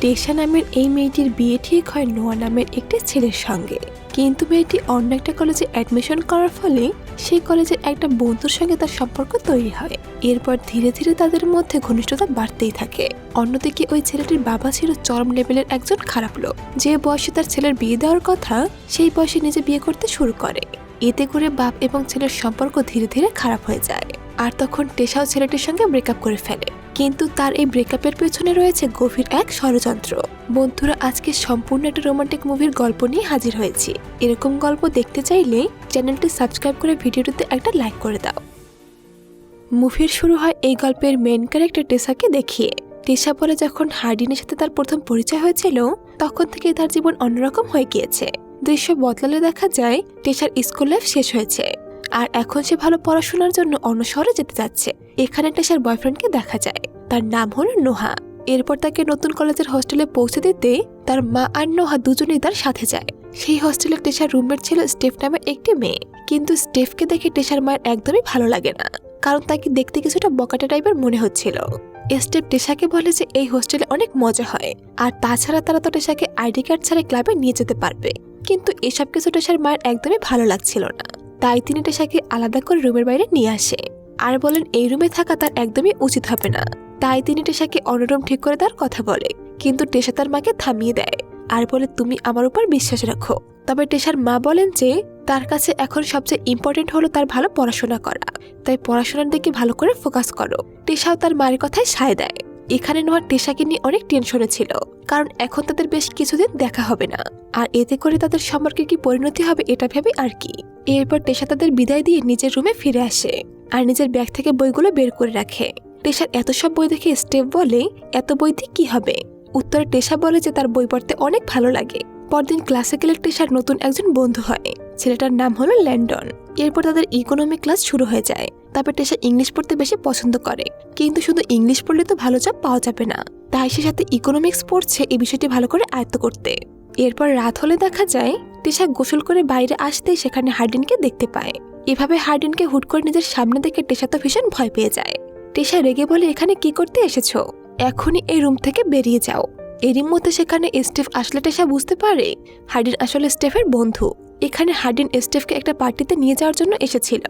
টেশা নামের এই মেয়েটির বিয়ে ঠিক হয় নোয়া নামের একটি ছেলের সঙ্গে। কিন্তু মেয়েটি অন্য একটা কলেজে অ্যাডমিশন করার ফলে সেই কলেজের একটা বন্ধুর সঙ্গে তার সম্পর্ক তৈরি হয়। এরপর ধীরে ধীরে তাদের মধ্যে ঘনিষ্ঠতা বাড়তেই থাকে। অন্যদিকে ওই ছেলেটির বাবা ছিল চরম লেভেলের একজন খারাপ লোক। যে বয়সে তার ছেলের বিয়ে দেওয়ার কথা, সেই বয়সে নিজে বিয়ে করতে শুরু করে। এতে করে বাপ এবং ছেলের সম্পর্ক ধীরে ধীরে খারাপ হয়ে যায়। আর তখন টেসাও ছেলেটির সঙ্গে ব্রেকআপ করে ফেলে। কিন্তু তার এই ব্রেকআপের পেছনে রয়েছে গভীর এক ষড়যন্ত্র। বন্ধুরা, আজকে সম্পূর্ণ একটা রোমান্টিক মুভির গল্প নিয়ে হাজির হয়েছি। এরকম গল্প দেখতে চাইলে চ্যানেলটি সাবস্ক্রাইব করে ভিডিওটিতে একটা লাইক করে দাও। মুভির শুরু হয় এই গল্পের মেন ক্যারেক্টার টেসাকে দেখিয়ে। টেসা পরে যখন হার্ডিনের সাথে তার প্রথম পরিচয় হয়েছিল, তখন থেকে তার জীবন অন্যরকম হয়ে গিয়েছে। দৃশ্য বদলালে দেখা যায় টেসার স্কুল লাইফ শেষ হয়েছে। আর এখন সে ভালো পড়াশোনার জন্য অন্য শহরে যেতে যাচ্ছে। এখানে টেসার বয়ফ্রেন্ডকে দেখা যায়। তার নাম হলো নোহা। এরপর তাকে নতুন কলেজের হোস্টেলে পৌঁছে দিতে তার মা আর নোহা দুজনেই তার সাথে যায়। সেই হোস্টেলে টেসার রুমমেট ছিল স্টেফ নামের একটি মেয়ে। কিন্তু স্টেফকে দেখে টেসার মায়ের একদমই ভালো লাগে না। কারণ তাকে দেখতে কিছুটা বকাটা টাইপের মনে হচ্ছিল। স্টেপ টেসাকে বলে যে এই হোস্টেলে অনেক মজা হয়। আর তাছাড়া তারা তো টেসাকে আইডি কার্ড ছাড়া ক্লাবে নিয়ে যেতে পারবে। কিন্তু এসব কিছু টেসার মায়ের একদমই ভালো লাগছিল না। তাই তিনি টেসাকে আলাদা করে রুমের বাইরে নিয়ে আসে। আর বলেন, এই রুমে থাকা তার একদমই উচিত হবে না। তাই তিনি টেসাকে অন্য রুম ঠিক করে দেওয়ার কথা বলে। কিন্তু টেশা তার মাকে থামিয়ে দেয়। আর বলে, তুমি আমার উপর বিশ্বাস রাখো। তবে টেশার মা বলেন যে, তার কাছে এখন সবচেয়ে ইম্পর্টেন্ট হলো তার ভালো পড়াশোনা করা। তাই পড়াশোনার দিকে ভালো করে ফোকাস করো। টেশাও তার মায়ের কথায় সায় দেয়। এখানে নোয়ার টেসাকে নিয়ে অনেক টেনশনে ছিল, কারণ এখন তাদের বেশ কিছুদিন দেখা হবে না। আর এতে করে তাদের সম্পর্কে কি পরিণতি হবে এটা ভেবে আর কি। এরপর টেসা তাদের বিদায় দিয়ে নিজের রুমে ফিরে আসে আর নিজের ব্যাগ থেকে বইগুলো বের করে রাখে। টেসার এত সব বই দেখে স্টেপ বলে, এত বই দিয়ে কি হবে? উত্তরে টেশা বলে যে তার বই পড়তে অনেক ভালো লাগে। পরদিন ক্লাসে গেলে টেসার নতুন একজন বন্ধু হয়, ছেলেটার নাম হলো ল্যান্ডন। এরপর তাদের ইকোনমিক ক্লাস শুরু হয়ে যায়। তারপর টেসা ইংলিশ পড়তে বেশি পছন্দ করে। কিন্তু শুধু ইংলিশ পড়লে তো ভালো জব পাওয়া যাবে না। তাই সে সাথে ইকোনমিক্স পড়ছে এই বিষয়টি ভালো করে আয়ত্ত করতে। এরপর রাত হলে দেখা যায় টেসা গোসল করে বাইরে আসতেই সেখানে হার্ডিনকে দেখতে পায়। এভাবে হার্ডিনকে হুট করে নিজের সামনে দেখে টেসা তো ভীষণ ভয় পেয়ে যায়। টেসা রেগে বলে, এখানে কি করতে এসেছ? এখনই এই রুম থেকে বেরিয়ে যাও। এরই মধ্যে সেখানে স্টেফ আসলে টেসা বুঝতে পারে, হার্ডিন আসলে স্টেফের বন্ধু। এখানে হার্ডিন স্টেফকে একটা পার্টিতে নিয়ে যাওয়ার জন্য এসেছিল।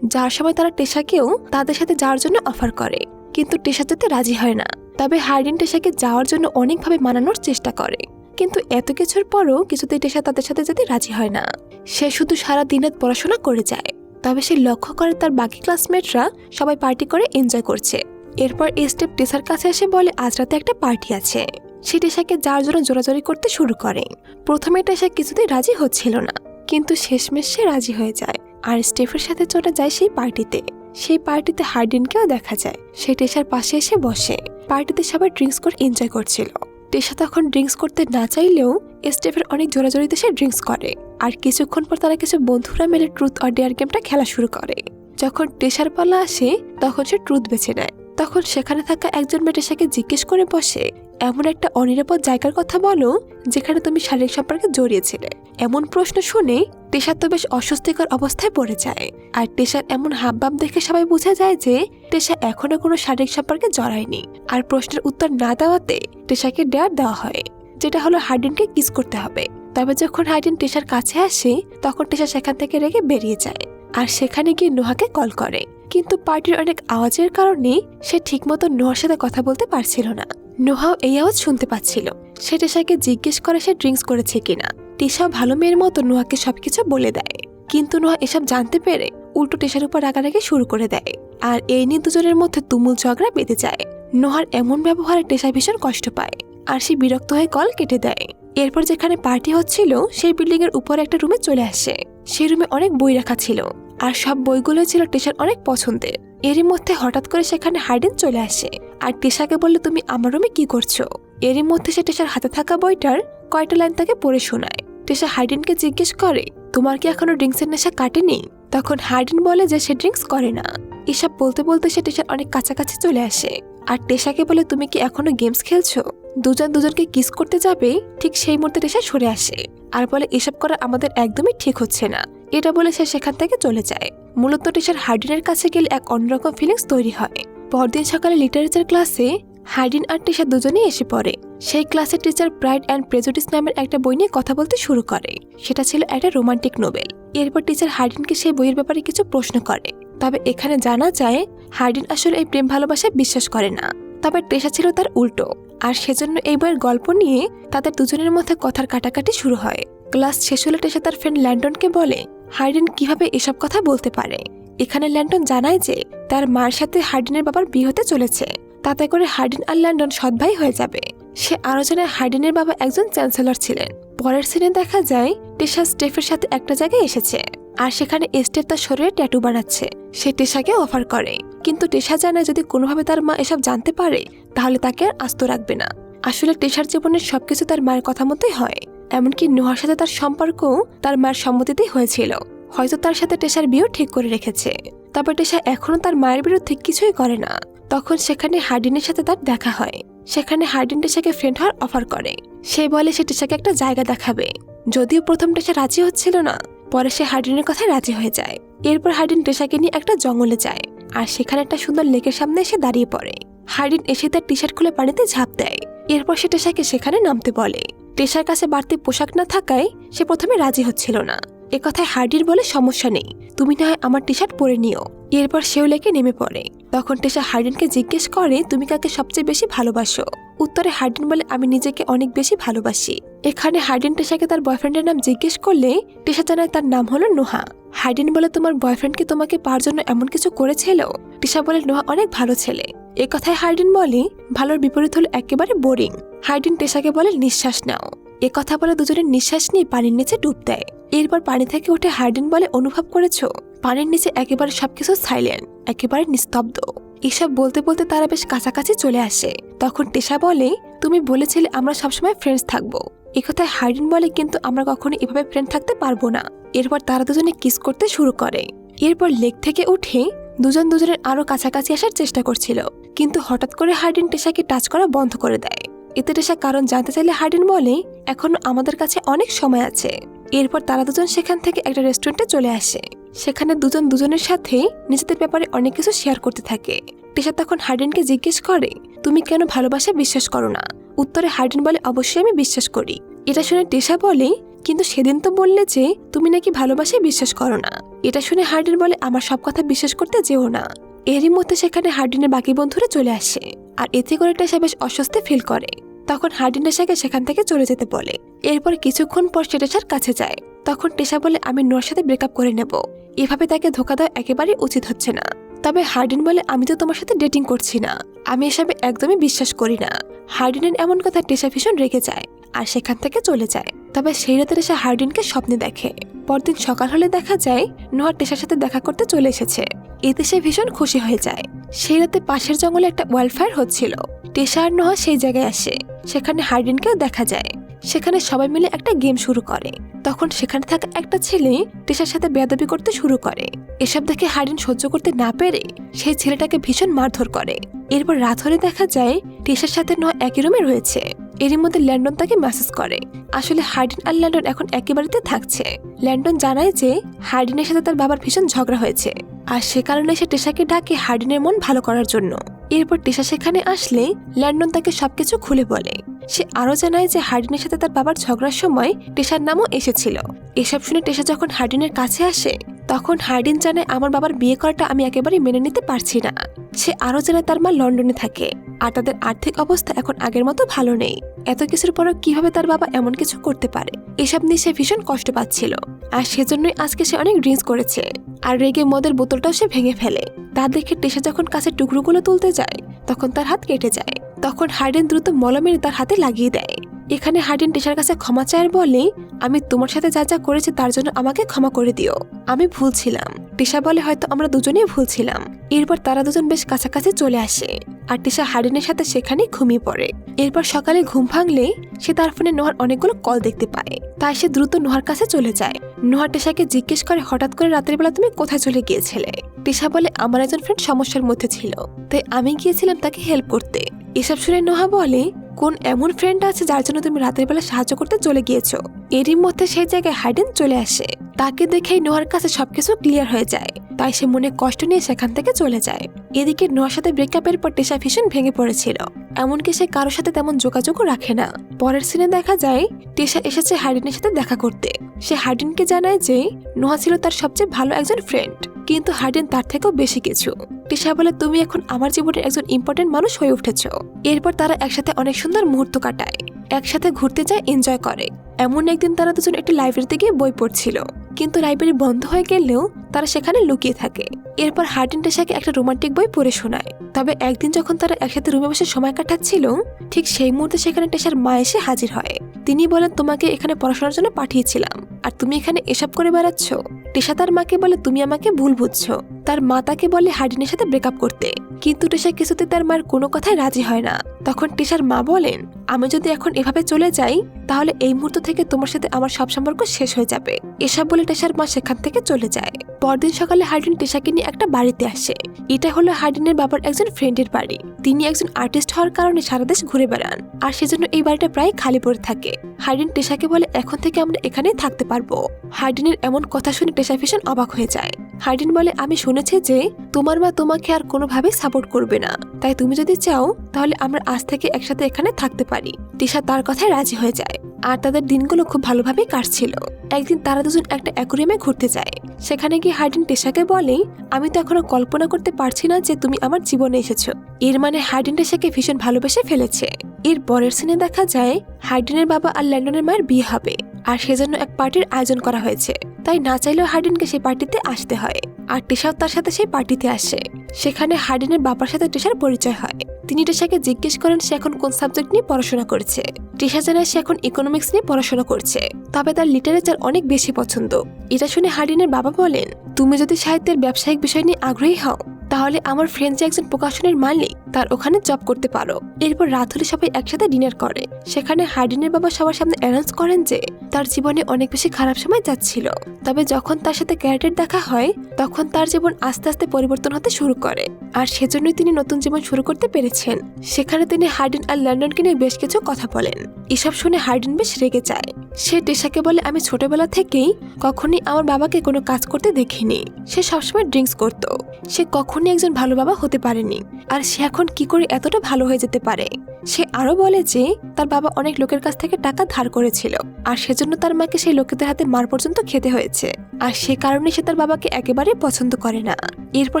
যার সময় তারা টেসাকেও তাদের সাথে যাওয়ার জন্য অফার করে। কিন্তু টেসা যেতে রাজি হয় না। তবে হার্ডিন টেসাকে যাওয়ার জন্য অনেকভাবে মানানোর চেষ্টা করে। কিন্তু এত কিছুর পরও কিছুতেই টেসা তাদের সাথে যেতে রাজি হয় না। সে শুধু সারা দিনের পড়াশোনা করে যায়। তবে সে লক্ষ্য করে তার বাকি ক্লাসমেটরা সবাই পার্টি করে এনজয় করছে। এরপর স্টেপ টেসার কাছে এসে বলে, আজ রাতে একটা পার্টি আছে। সে টেসাকে যার জন্য জোরাজোরি করতে শুরু করে। প্রথমে টেসা কিছুতেই রাজি হচ্ছিল না। কিন্তু শেষমেশ সে রাজি হয়ে যায়। আর স্টেফের সাথে চলে যায় সেই পার্টিতে। সেই পার্টিতে হার্ডিনকেও দেখা যায়। সে টেসার পাশে এসে বসে। পার্টিতে সবাই ড্রিঙ্কস করে এনজয় করছিল। টেসা তখন ড্রিঙ্কস করতে না চাইলেও স্টেফের অনেক জোরাজোরিতে সে ড্রিঙ্কস করে। আর কিছুক্ষণ পর তারা কিছু বন্ধুরা মিলে ট্রুথ অর ডেয়ার গেমটা খেলা শুরু করে। যখন টেসার পালা আসে, তখন সে ট্রুথ বেছে নেয়। তখন সেখানে থাকা একজন মেয়ে টেসাকে জিজ্ঞেস করে বসে এমন একটা অনিরাপদ জায়গার কথা বলো, যেখানে তুমি শারীরিক সম্পর্কে জড়িয়েছিলে। এমন প্রশ্ন শুনে টেসার তো বেশ অস্বস্তিকর অবস্থায় পড়ে যায়। আর টেসার এমন হাবভাব দেখে সবাই বোঝা যায় যে টেসা এখনও কোনো শারীরিক সম্পর্কে জড়ায়নি। আর প্রশ্নের উত্তর না দেওয়াতে টেসাকে ডেয়ার দেওয়া হয়, যেটা হলো হার্ডিনকে কিস করতে হবে। তবে যখন হার্ডিন টেসার কাছে আসে, তখন টেসা সেখান থেকে রেগে বেরিয়ে যায়, আর সেখানে গিয়ে নোহাকে কল করে। কিন্তু পার্টির অনেক আওয়াজের কারণে সে ঠিকমতো নোহার সাথে কথা বলতে পারছিল না। নোহাও এই আওয়াজ শুনতে পাচ্ছিল। সে টেসাকে জিজ্ঞেস করে সে ড্রিঙ্কস করেছে কিনা। টিসাও ভালো মেয়ের মতো নোহাকে সবকিছু বলে দেয়। কিন্তু নোহা এসব জানতে পেরে উল্টো টেসার উপর রাগারাগি শুরু করে দেয়। আর এই নিয়ে দুজনের মধ্যে তুমুল ঝগড়া বেঁধে যায়। নোহার এমন ব্যবহারে টেসা ভীষণ কষ্ট পায়। আর সে বিরক্ত হয়ে কল কেটে দেয়। এরপর যেখানে পার্টি হচ্ছিল, সেই বিল্ডিং এর উপর একটা রুমে চলে আসে। সেই রুমে অনেক বই রাখা ছিল। আর সব বইগুলো ছিল টেসার অনেক পছন্দের। এরই মধ্যে হঠাৎ করে সেখানে হাইডেন চলে আসে। আর টেসাকে বললে, তুমি আমার রুমে কি করছ? এরই মধ্যে সে টেসার হাতে থাকা বইটার কয়টা লাইন তাকে পড়ে শোনায়। টেসা হাইডেনকে জিজ্ঞেস করে, তোমার কি এখনও ড্রিঙ্কসের নেশা কাটেনি? তখন হাইডেন বলে যে, সে ড্রিঙ্কস করে না। এসব বলতে বলতে সে টেসার অনেক কাছাকাছি চলে আসে। আর টেসাকে বলে, তুমি কি এখনও গেমস খেলছো? দুজন দুজনকে কিস করতে যাবে, ঠিক সেই মুহূর্তে টেসা সরে আসে। আর বলে, এসব করা আমাদের একদমই ঠিক হচ্ছে না। এটা বলে সে সেখান থেকে চলে যায়। মূলত টেসার হার্ডিনের কাছে গেলে এক অন্যরকম ফিলিংস তৈরি হয়। পরদিন সকালে লিটারেচার ক্লাসে হার্ডিন আর টেসা দুজনেই এসে পড়ে। সেই ক্লাসের টিচার প্রাইড অ্যান্ড প্রেজুডিস নামের একটা বই নিয়ে কথা বলতে শুরু করে। সেটা ছিল একটা রোমান্টিক নোবেল এরপর টিচার হার্ডিনকে সেই বইয়ের ব্যাপারে কিছু প্রশ্ন করে। তবে এখানে জানা যায়, হার্ডিন আসলে এই প্রেম ভালোবাসায় বিশ্বাস করে না। তবে টেসা ছিল তার উল্টো। আর সেজন্য এই বইয়ের গল্প নিয়ে তাদের দুজনের মধ্যে কথার কাটাকাটি শুরু হয়। ক্লাস শেষ হলে টেসা তার ফ্রেন্ড ল্যান্ডনকে বলে হার্ডিন কীভাবে এসব কথা বলতে পারে? এখানে ল্যান্ডন জানায় যে, তার মার সাথে হার্ডিনের বাবার বিয়ে হতে চলেছে। তাতে করে হার্ডিন আর ল্যান্ডন সৎ ভাই হয়ে যাবে। সে আরও জানায় হার্ডিনের বাবা একজন চ্যান্সেলর ছিলেন। পরের সিনে দেখা যায় টেসা স্টেফের সাথে একটা জায়গায় এসেছে। আর সেখানে স্টেফ তার শরীরে ট্যাটু বানাচ্ছে। সে টেসাকে অফার করে। কিন্তু টেসা জানায় যদি কোনোভাবে তার মা এসব জানতে পারে, তাহলে তাকে আর আস্ত রাখবে না। আসলে টেসার জীবনের সবকিছু তার মায়ের কথা মতোই হয়। এমনকি নোহার সাথে তার সম্পর্কও তার মায়ের সম্মতিতেই হয়েছিল। হয়তো তার সাথে টেসার বিয়েও ঠিক করে রেখেছে। তবে টেসা এখনও তার মায়ের বিরুদ্ধে কিছুই করে না। তখন সেখানে হার্ডিনের সাথে তার দেখা হয়। সেখানে হার্ডিন টেসাকে ফ্রেন্ড হওয়ার অফার করে। সে বলে সে টেসাকে একটা জায়গা দেখাবে। যদিও প্রথম টেসা রাজি হচ্ছিল না, পরে সে হার্ডিনের কথায় রাজি হয়ে যায়। এরপর হার্ডিন টেসাকে নিয়ে একটা জঙ্গলে যায় আর সেখানে একটা সুন্দর লেকের সামনে এসে দাঁড়িয়ে পড়ে। হার্ডিন এসে তার টি শার্ট খুলে পানিতে ঝাঁপ দেয়। এরপর সে টেসাকে সেখানে নামতে বলে। টেসার কাছে বাড়তি পোশাক না থাকায় সে প্রথমে রাজি হচ্ছিল না। এ কথায় হার্ডির বলে সমস্যা নেই। তুমি না হয় আমার টি শার্ট পরে নিও। এরপর সেও লেকে নেমে পড়ে। তখন টেসা হার্ডিনকে জিজ্ঞেস করে, তুমি কাকে সবচেয়ে বেশি ভালোবাসো? উত্তরে হার্ডিন বলে, আমি নিজেকে অনেক বেশি ভালোবাসি। এখানে হার্ডিন টেসাকে তার বয়ফ্রেন্ডের নাম জিজ্ঞেস করলে টেসা জানায় তার নাম হলো নোহা। হার্ডিন বলে তোমার বয়ফ্রেন্ড কি তোমাকে পাওয়ার জন্য এমন কিছু করেছিল? টিসা বলে, নোহা অনেক ভালো ছেলে। এ কথায় হার্ডিন বলে, ভালোর বিপরীত হলো একেবারে বোরিং হার্ডিন টেসাকে বলে, নিঃশ্বাস নাও। এ কথা বলে দুজনের নিঃশ্বাস নিয়ে পানির নিচে ডুব দেয়। এরপর পানি থেকে উঠে হার্ডিন বলে, অনুভব করেছ? পানির নিচে একেবারে সবকিছু সাইলেন্ট একেবারে নিস্তব্ধ। এসব বলতে বলতে তারা বেশ কাছাকাছি চলে আসে। তখন টেসা বলে, তুমি বলেছিলে আমরা সবসময় ফ্রেন্ডস থাকব। একথায় হার্ডিন বলে, কিন্তু আমরা কখনো এভাবে ফ্রেন্ড থাকতে পারব না। এরপর তারা দুজনে কিস করতে শুরু করে। এরপর লেক থেকে উঠে দুজন দুজনের আরও কাছাকাছি আসার চেষ্টা করছিল। কিন্তু হঠাৎ করে হার্ডিন টেসাকে টাচ করা বন্ধ করে দেয়। এতে টেসা কারণ জানতে চাইলে হার্ডিন বলে, এখনও আমাদের কাছে অনেক সময় আছে। এরপর তারা দুজন সেখান থেকে একটা রেস্টুরেন্টে চলে আসে। সেখানে দুজন দুজনের সাথে নিজেদের ব্যাপারে অনেক কিছু শেয়ার করতে থাকে। টেসা তখন হার্ডিনকে জিজ্ঞেস করে, তুমি কেন ভালোবাসা বিশ্বাস করো না? উত্তরে হার্ডিন বলে, অবশ্যই আমি বিশ্বাস করি। এটা শুনে টেসা বলে, কিন্তু সেদিন তো বললে যে তুমি নাকি ভালোবাসায় বিশ্বাস করো না। এটা শুনে হার্ডিন বলে, আমার সব কথা বিশ্বাস করতে যেও না। এরই মধ্যে সেখানে হার্ডিনের বাকি বন্ধুরা চলে আসে, আর এতে করে টেসা বেশ অস্বস্তি ফিল করে। তখন হার্ডিন টেসাকে সেখান থেকে চলে যেতে বলে। এরপর কিছুক্ষণ পর সে টেসার কাছে যায়। তখন টেসা বলে, আমি নোর সাথে ব্রেকআপ করে নেব। এভাবে তাকে ধোকা দেওয়া একেবারেই উচিত হচ্ছে না। তবে হার্ডিন বলে, আমি তো তোমার সাথে ডেটিং করছি না। আমি এসবে একদমই বিশ্বাস করি না। হার্ডিনের এমন কথা টেসা ভীষণ রেগে যায় আর সেখান থেকে চলে যায়। তবে সেই রাতে টেসা হার্ডিনকে স্বপ্নে দেখে। পরদিন সকাল হলে দেখা যায় নোহা টেসার সাথে দেখা করতে চলে এসেছে। এতে সে ভীষণ খুশি হয়ে যায়। সেই রাতে পাশের জঙ্গলে একটা ওয়াইল্ডফায়ার হচ্ছিল। টেসা আর নোহা সেই জায়গায় আসে। সেখানে হার্ডিনকেও দেখা যায়। সেখানে সবাই মিলে একটা গেম শুরু করে। তখন সেখানে থাকা একটা ছেলে টিসার সাথে বেয়াদবি করতে শুরু করে। এসব দেখে হারিন সহ্য করতে না পেরে সেই ছেলেটাকে ভীষণ মারধর করে। এরপর রাত হলে দেখা যায় টিসার সাথে নয় একই রুমে রয়েছে। এরই মধ্যে ল্যান্ডন তাকে মেসেজ করে। আসলে হার্ডিন আর ল্যান্ডন এখন একই বাড়িতে থাকছে। ল্যান্ডন জানায় যে হার্ডিনের সাথে তার বাবার ভীষণ ঝগড়া হয়েছে। আর সে কারণে সে টেসাকে ডাকে হার্ডিনের মন ভালো করার জন্য। এরপর টেসা সেখানে আসলে ল্যান্ডন তাকে সবকিছু খুলে বলে। সে আরও জানায় যে হার্ডিনের সাথে তার বাবার ঝগড়ার সময় টেসার নামও এসেছিল। এসব শুনে টেসা যখন হার্ডিনের কাছে আসে তখন হার্ডিন জানায় আমার বাবার বিয়ে করাটা আমি একেবারে মেনে নিতে পারছি না। সে আরও জানায় তার মা লন্ডনে থাকে, আর তাদের আর্থিক অবস্থা এখন আগের মতো ভালো নেই। এত কিছুর পরও কীভাবে তার বাবা এমন কিছু করতে পারে? এসব নিয়ে সে ভীষণ কষ্ট পাচ্ছিল। আর সেজন্যই আজকে সে অনেক ড্রিঙ্কস করেছে, আর রেগে মদের বোতলটাও সে ভেঙে ফেলে। তা দেখে টেসা যখন কাছে টুকরোগুলো তুলতে যায়, তখন তার হাত কেটে যায়। তখন হার্ডেন দ্রুত মলমের তার হাতে লাগিয়ে দেয়। এখানে হার্ডিন টেসার কাছে ক্ষমা চায়ের বলে, আমি তোমার সাথে যা যা করেছি তার জন্য আমাকে ক্ষমা করে দিও। আমি ভুল ছিলাম টিশা বলে, হয়তো আমরা দুজনেই ভুল ছিলাম এরপর তারা দুজন বেশ কাছাকাছি চলে আসে, আর টিশা হার্ডিনের সাথে সেখানেই ঘুমিয়ে পড়ে। এরপর সকালে ঘুম ভাঙলে সে তার ফোনে নোহার অনেকগুলো কল দেখতে পায়। তাই সে দ্রুত নোহার কাছে চলে যায়। নোহা টিশাকে জিজ্ঞেস করে, হঠাৎ করে রাতের বেলা তুমি কোথায় চলে গিয়েছিলে? টিশা বলে, আমার একজন ফ্রেন্ড সমস্যার মধ্যে ছিল। তাই আমি গিয়েছিলাম তাকে হেল্প করতে। এসব শুনে নোহা বলে কোন এমন ফ্রেন্ড আছে যার জন্য তুমি রাতের বেলা সাহায্য করতে চলে গিয়েছো? এরই মধ্যে সেই জায়গায় হাইডেন চলে আসে। তাকে দেখেই নোহার কাছে সবকিছু ক্লিয়ার হয়ে যায়। তাই সে মনে কষ্ট নিয়ে সেখান থেকে চলে যায়। এদিকে নোয়ার সাথে ব্রেকআপের পর টেসা ভীষণ ভেঙে পড়েছিল। এমনকি সে কারোর সাথে তেমন যোগাযোগও রাখে না। পরের সিনে দেখা যায় টেসা এসেছে হার্ডিনের সাথে দেখা করতে। সে হার্ডিনকে জানায় যে নোহা ছিল তার সবচেয়ে ভালো একজন ফ্রেন্ড কিন্তু হার্ডিন তার থেকেও বেশি কিছু। টিশা বলে, তুমি এখন আমার জীবনের একজন ইম্পর্টেন্ট মানুষ হয়ে উঠেছ। এরপর তারা একসাথে অনেক সুন্দর মুহূর্ত কাটায়। একসাথে ঘুরতে যায় এনজয় করে। এমন একদিন তারা দুজন একটি লাইব্রেরিতে গিয়ে বই পড়ছিল। কিন্তু লাইব্রেরি বন্ধ হয়ে গেলেও তারা সেখানে লুকিয়ে থাকে। এরপর হার্ডিন টেশাকে একটা রোমান্টিক বই পড়ে শোনায়। তবে একদিন যখন তারা একসাথে রুমে বসে সময় কাটাচ্ছিল, ঠিক সেই মুহূর্তে সেখানে টেশার মা এসে হাজির হয়। তিনি বলেন, তোমাকে এখানে পড়াশোনার জন্য পাঠিয়েছিলাম। আর তুমি এখানে এসব করে বেড়াচ্ছ? টেশা তার মাকে বলে, তুমি আমাকে ভুল বুঝছ। তার মা তাকে বলে হার্ডিনের সাথে ব্রেকআপ করতে। কিন্তু টেশা কিছুতে তার মার কোনো কথায় রাজি হয় না। তখন টেশার মা বলেন, আমি যদি এখন এভাবে চলে যাই, তাহলে এই মুহূর্ত থেকে তোমার সাথে আমার সব সম্পর্ক শেষ হয়ে যাবে। এসব বলে টেশার মা সেখান থেকে চলে যায়। পরদিন সকালে হার্ডিন টেশাকে নিয়ে একটা বাড়িতে আসে। এটা হলো হার্ডিনের বাবার একজন ফ্রেন্ডের বাড়ি। তিনি একজন আর্টিস্ট হওয়ার কারণে সারা দেশ ঘুরে বেড়ান। আর সেজন্য এই বাড়িটা প্রায় খালি পড়ে থাকে। হার্ডিন টেশাকে বলে, এখন থেকে আমরা এখানেই থাকতে পারব। হার্ডিনের এমন কথা শুনে টেশা ভীষণ অবাক হয়ে যায়। হার্ডিন বলে, আমি শুনেছি যে তোমার মা তোমাকে আর কোনোভাবেই সাপোর্ট করবে না। তাই তুমি যদি চাও, তাহলে আমরা আজ থেকে একসাথে এখানে থাকতে পারি। তিশা তার কথায় রাজি হয়ে যায়। আর তাদের দিনগুলো খুব ভালোভাবেই কাটছিল। একদিন তারা দুজন একটা অ্যাকুরিয়ামে ঘুরতে যায়। সেখানে গিয়ে হার্ডিন টেশাকে বলে আমি তো এখনও কল্পনা করতে পারছি না যে তুমি আমার জীবনে এসেছ। এর মানে হার্ডিন টেশাকে ভীষণ ভালোবেসে ফেলেছে। এর পরের সিনে দেখা যায়, হার্ডিনের বাবা আর ল্যান্ডনের মায়ের বিয়ে হবে, আর সেজন্য এক পার্টির আয়োজন করা হয়েছে। তাই না চাইলেও হার্ডিনকে সেই পার্টিতে আসতে হয়। আর টিশাও তার সাথে সেই পার্টিতে আসে। সেখানে হার্ডিনের বাবার সাথে টিশার পরিচয় হয়। তিনি টিশাকে জিজ্ঞেস করেন সে এখন কোন সাবজেক্ট নিয়ে পড়াশোনা করছে। টিশা জানায় সে এখন ইকোনমিক্স নিয়ে পড়াশোনা করছে। তবে তার লিটারেচার অনেক বেশি পছন্দ। এটা শুনে হার্ডিনের বাবা বলেন, তুমি যদি সাহিত্যের ব্যবসায়িক বিষয় নিয়ে আগ্রহী হও, তাহলে আমার ফ্রেন্ড যে একজন প্রকাশনের মালিক। তার ওখানে জব করতে পারো। এরপর রাত হলে সবাই একসাথে ডিনার করে। সেখানে হার্ডিনের বাবা সবার সামনে অ্যানাউন্স করেন যে, তার জীবনে অনেক বেশি খারাপ সময় যাচ্ছিল। তবে যখন তার সাথে ক্যারেটের দেখা হয়, তখন তার জীবন আস্তে আস্তে পরিবর্তন হতে শুরু করে। আর সেজন্যই তিনি নতুন জীবন শুরু করতে পেরেছেন। সেখানে তিনি হার্ডিন আর লন্ডনকে নিয়ে বেশ কিছু কথা বলেন। এসব শুনে হার্ডিন বেশ রেগে যায়। সে টেশাকে বলে, আমি ছোটবেলা থেকেই কখনই আমার বাবাকে কোনো কাজ করতে দেখিনি। সে সবসময় ড্রিঙ্কস করত। সে কখনই একজন ভালো বাবা হতে পারেনি। আর সে এখন কি করে এতটা ভালো হয়ে যেতে পারে? সে আরও বলে যে, তার বাবা অনেক লোকের কাছ থেকে টাকা ধার করেছিল, আর সেজন্য তার মাকে সেই লোকেদের হাতে মার পর্যন্ত খেতে হয়েছে। আর সে কারণে সে তার বাবাকে একেবারে পছন্দ করে না। এরপর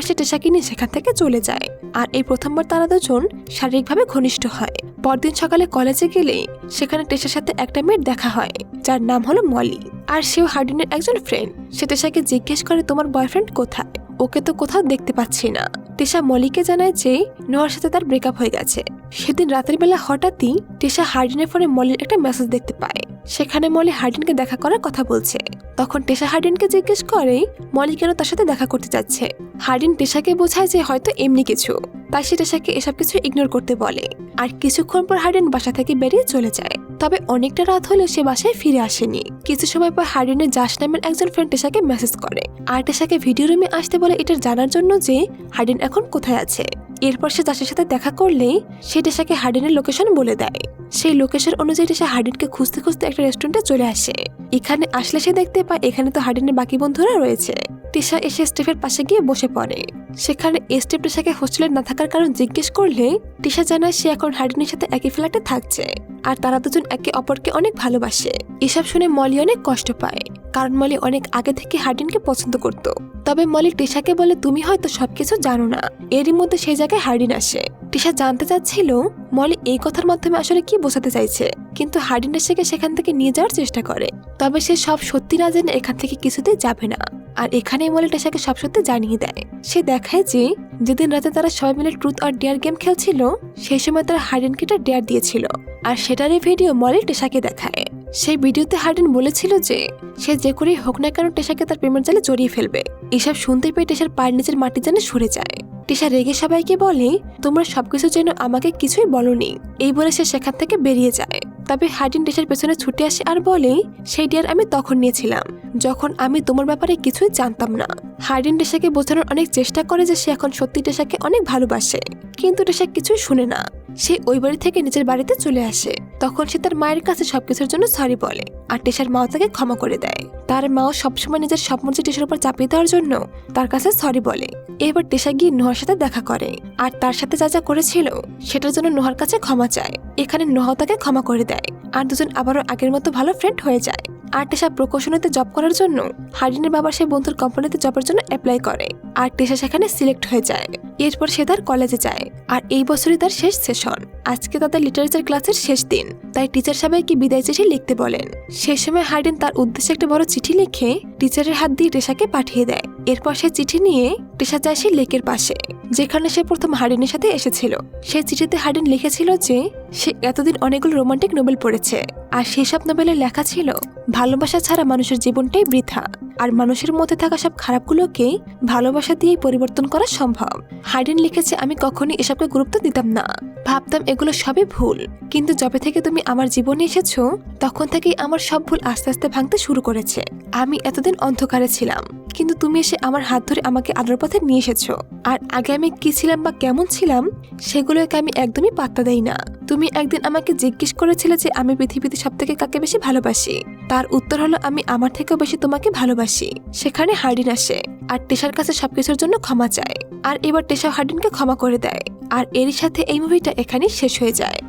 সে টেশাকে নিয়ে সেখান থেকে চলে যায়। আর এই প্রথমবার তারা দুজন শারীরিকভাবে ঘনিষ্ঠ হয়। পরদিন সকালে কলেজে গেলে সেখানে টেশার সাথে একটা মেয়ের দেখা হয়, যার নাম হলো মলি। আর সেও হার্ডিনের একজন ফ্রেন্ড সে টেশাকে জিজ্ঞেস করে, তোমার বয়ফ্রেন্ড কোথায়? ওকে তো কোথাও দেখতে পাচ্ছি না। তেশা মলিকে জানায় যে, নোয়ার সাথে তার ব্রেকআপ হয়ে গেছে। সেদিন রাতের বেলা হঠাৎই টেশা হার্ডিনের ফোনে মলির একটা মেসেজ দেখতে পায়। সেখানে মলি হার্ডিনকে দেখা করার কথা বলছে। তখন টেসা হার্ডিনকে জিজ্ঞেস করে, মলি কেন তার সাথে দেখা করতে যাচ্ছে? হার্ডিন টেশাকে বোঝায় যে হয়তো এমনি কিছু। তাই সে টেশাকে এসব কিছু ইগনোর করতে বলে। আর কিছুক্ষণ পর হার্ডিন বাসা থেকে বেরিয়ে চলে যায়। তবে অনেকটা রাত হলেও সে বাসায় ফিরে আসেনি। কিছু সময় পর হার্ডিনের জাস নামের একজন ফ্রেন্ড টেশাকে মেসেজ করে। আর টেশাকে ভিডিও রুমে আসতে বলে এটা জানার জন্য যে হার্ডিন এখন কোথায় আছে। এরপর সে জাসের সাথে দেখা করলে সে টেশাকে হার্ডিনের লোকেশন বলে দেয়। সেই লোকেশন অনুযায়ী টেশা হার্ডিনকে খুঁজতে খুঁজতে একটা রেস্টুরেন্টে চলে আসে। এখানে আসলে সে দেখতে পায়, এখানে তো হার্ডিনের বাকি বন্ধুরা রয়েছে। টিশা এসে স্টেফের পাশে গিয়ে বসে পড়ে। সেখানে স্টেপ টিশাকে হোস্টেলে না থাকার কারণ জিজ্ঞেস করলে টিশা জানায় সে এখন হার্ডিনের সাথে একই ফ্ল্যাটে থাকছে। আর তারা দুজন একে অপরকে অনেক ভালোবাসে। এসব শুনে মলি অনেক কষ্ট পায়, কারণ মলি অনেক আগে থেকে হার্ডিনকে পছন্দ করত। তবে মলি টিশাকে বলে, তুমি হয়তো সবকিছু জানো না। এরই মধ্যে সেই জায়গায় হার্ডিন আসে। টিশা জানতে চাচ্ছিল, মলি এই কথার মাধ্যমে আসলে কি বোঝাতে চাইছে, কিন্তু হার্ডিন এসেকে সেখান থেকে নিয়ে যাওয়ার চেষ্টা করে। তবে সে সব সত্যি না জেনে এখান থেকে কিছুতেই যাবে না। আর এখানেই মলি টেশাকে সব সত্যি জানিয়ে দেয়। সে দেখায় যে, যেদিন রাতে তারা সবাই মিলে ট্রুথ আর ডেয়ার গেম খেলছিল, সেই সময় তারা হার্ডিনকে একটা ডেয়ার দিয়েছিল। আর সেটারই ভিডিও মলি টেশাকে দেখায়। সেই ভিডিওতে হার্ডিন বলেছিল যে, সে যে করেই হোক না কেন টেশাকে তার প্রেমের জালে জড়িয়ে ফেলবে। এসব শুনতে পেয়ে টেশার পায়ের নিচের মাটি যেন সরে যায়। টিশা রেগে সবাইকে বলে, তোমরা সবকিছু যেন আমাকে কিছুই বলনি। এই বলে সে সেখান থেকে বেরিয়ে যায়। তবে হার্ডিন টিশার পেছনে ছুটে আসে আর বলে, সেই ডিয়ার আমি তখন নিয়েছিলাম, যখন আমি তোমার ব্যাপারে কিছুই জানতাম না। হার্ডিন টেশাকে বোঝানোর অনেক চেষ্টা করে যে সে এখন সত্যি টেশাকে অনেক ভালোবাসে, কিন্তু টেশা কিছুই শুনে না। সে ওই বাড়ি থেকে নিজের বাড়িতে চলে আসে। তখন সে তার মায়ের কাছে সবকিছুর জন্য সরি বলে আর টেশার মাও তাকে ক্ষমা করে দেয়। তার মাও সবসময় নিজের সব মর্জি টিসার উপর চাপিয়ে দেওয়ার জন্য তার কাছে সরি বলে। এবার টিসা গিয়ে নোহার সাথে দেখা করে আর তার সাথে যা যা করেছিল সেটার জন্য নোহার কাছে ক্ষমা চায়। এখানে নোহাও তাকে ক্ষমা করে দেয়। আর দুজন আবারও আগের মতো ভালো ফ্রেন্ড হয়ে যায়। আর টেসা প্রকৌশনীতে জব করার জন্য হারিনের বাবা সেই বন্ধুর কোম্পানিতে জবের জন্য অ্যাপ্লাই করে। আর টেসা সেখানে সিলেক্ট হয়ে যায়। এরপর সে তার কলেজে যায়। আর এই বছরই তার শেষ সেশন আজকে তাদের লিটারেচার ক্লাসের শেষ দিন। তাই টিচার সবাইকে বিদায় চিঠি লিখতে বলেন? সেই সময় হার্ডিন তার উদ্দেশ্যে একটা বড় চিঠি লিখে টিচারের হাত দিয়ে টেসাকে পাঠিয়ে দেয়। এরপর সে চিঠি নিয়ে টেসা যায় সেই লেকের পাশে, যেখানে সে প্রথম হার্ডিনের সাথে এসেছিল। সেই চিঠিতে হার্ডিন লিখেছিল যে সে এতদিন অনেকগুলো রোমান্টিক নোবেল পড়েছে, আর সেসব নোবেলে লেখা ছিল, ভালোবাসা ছাড়া মানুষের জীবনটাই বৃথা। আর মানুষের মধ্যে থাকা সব খারাপগুলোকে ভালোবাসা দিয়েই পরিবর্তন করা সম্ভব। হার্ডিন লিখেছে, আমি কখনই এসবকে গুরুত্ব দিতাম না। ভাবতাম এগুলো সবই ভুল। কিন্তু যবে থেকে তুমি আমার জীবনে এসেছ, তখন থেকেই আমার সব ভুল আস্তে আস্তে ভাঙতে শুরু করেছে। আমি এতদিন অন্ধকারে ছিলাম। কিন্তু তুমি এসে আমার হাত ধরে আমাকে আলোর পথে নিয়ে এসেছ। আর আগে আমি কি ছিলাম বা কেমন ছিলাম, সেগুলোকে আমি একদমই পাত্তা দেই না। তুমি একদিন আমাকে জিজ্ঞেস করেছিলে যে আমি পৃথিবীতে সব থেকে কাকে বেশি ভালোবাসি। তার উত্তর হলো, আমি আমার থেকেও বেশি তোমাকে ভালোবাসি। সেখানে হার্ডিন আসে আর টেশার কাছে সবকিছুর জন্য ক্ষমা চায়। আর এবার টেশা হার্ডিনকে ক্ষমা করে দেয়। আর এরই সাথে এই মুভিটা এখানেই শেষ হয়ে যায়।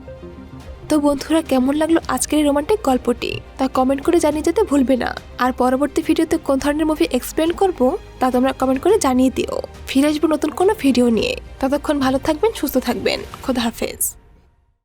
তো বন্ধুরা, কেমন লাগল আজকের এই রোমান্টিক গল্পটি? তা কমেন্ট করে জানিয়ে যেতে ভুলবে না। আর পরবর্তী ভিডিওতে কোন ধরনের মুভি এক্সপ্লেন করব, তা তোমরা কমেন্ট করে জানিয়ে দিও। ফিরে আসব নতুন কোনো ভিডিও নিয়ে। ততক্ষণ ভালো থাকবেন, সুস্থ থাকবেন। খোদা হাফেজ।